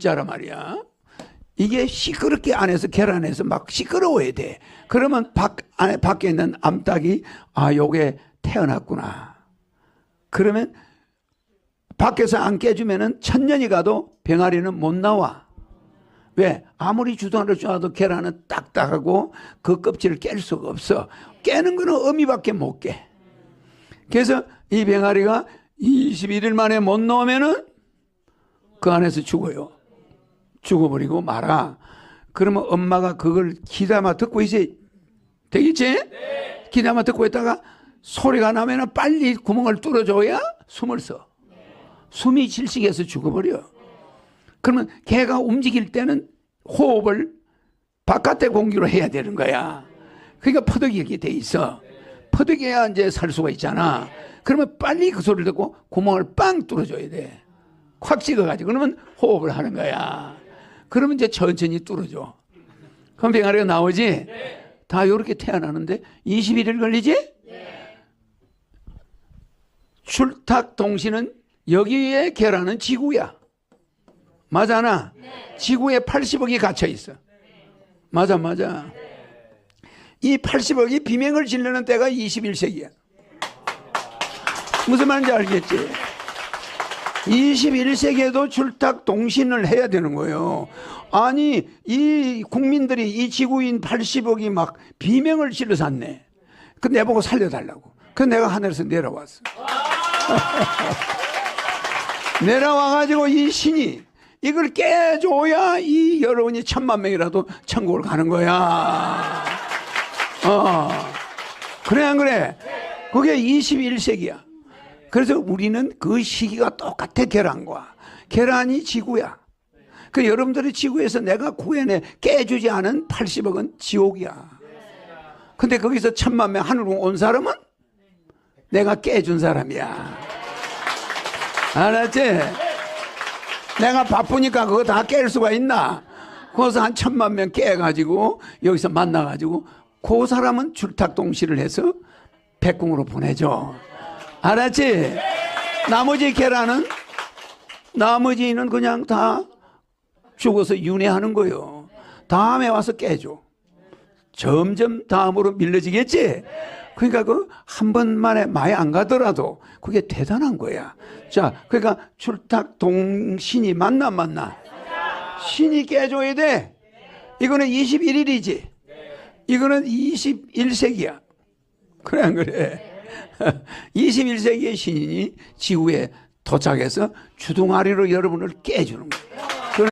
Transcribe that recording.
자라 말이야. 이게 시끄럽게 안에서 계란에서 막 시끄러워야 돼. 그러면 밖 안에 밖에 있는 암탉이 아 요게 태어났구나. 그러면 밖에서 안 깨주면은 천년이 가도 병아리는 못 나와. 왜? 아무리 주둥아리를 쪄도 계란은 딱딱하고 그 껍질을 깰 수가 없어. 깨는 거는 어미밖에 못 깨. 그래서 이 병아리가 21일 만에 못 나오면은 그 안에서 죽어요. 죽어버리고 말아. 그러면 엄마가 그걸 기다마 듣고 있어야 되겠지? 기다마 듣고 있다가 소리가 나면은 빨리 구멍을 뚫어줘야 숨을 써. 숨이 질식해서 죽어버려. 그러면 개가 움직일 때는 호흡을 바깥의 공기로 해야 되는 거야. 그러니까 퍼득이게 돼 있어. 퍼득해야 이제 살 수가 있잖아. 그러면 빨리 그 소리를 듣고 구멍을 빵 뚫어줘야 돼. 콱 찍어가지고 그러면 호흡을 하는 거야. 그러면 이제 천천히 뚫어줘. 그럼 병아리가 나오지? 다 이렇게 태어나는데 21일 걸리지? 출탁 동시는 여기에 계란은 지구야. 맞아나? 지구에 80억이 갇혀 있어. 맞아, 맞아. 이 80억이 비명을 지르는 때가 21세기야. 무슨 말인지 알겠지? 21세기에도 출탁 동신을 해야 되는 거예요. 아니, 이 국민들이 이 지구인 80억이 막 비명을 질러 샀네. 그 내보고 살려달라고. 그 내가 하늘에서 내려왔어. 내려와가지고 이 신이 이걸 깨줘야 이 여러분이 천만 명이라도 천국을 가는 거야. 어. 그래, 안 그래? 그게 21세기야. 그래서 우리는 그 시기가 똑같아, 계란과. 계란이 지구야. 그 여러분들이 지구에서 내가 구해내 깨주지 않은 80억은 지옥이야. 근데 거기서 천만 명 하늘로 온 사람은 내가 깨준 사람이야. 알았지? 내가 바쁘니까 그거 다 깰 수가 있나? 거기서 한 천만 명 깨가지고 여기서 만나가지고 그 사람은 줄탁동시를 해서 백궁으로 보내줘. 알았지? 나머지 계란은 나머지는 그냥 다 죽어서 윤회하는 거요. 다음에 와서 깨줘. 점점 다음으로 밀려지겠지? 그러니까 그 한 번만에 많이 안 가더라도 그게 대단한 거야. 자, 그러니까 출탁 동신이 만나 만나. 신이 깨줘야 돼. 이거는 21일이지. 이거는 21세기야. 그래 안 그래? 21세기의 신인이 지구에 도착해서 주둥아리로 여러분을 깨주는 거야.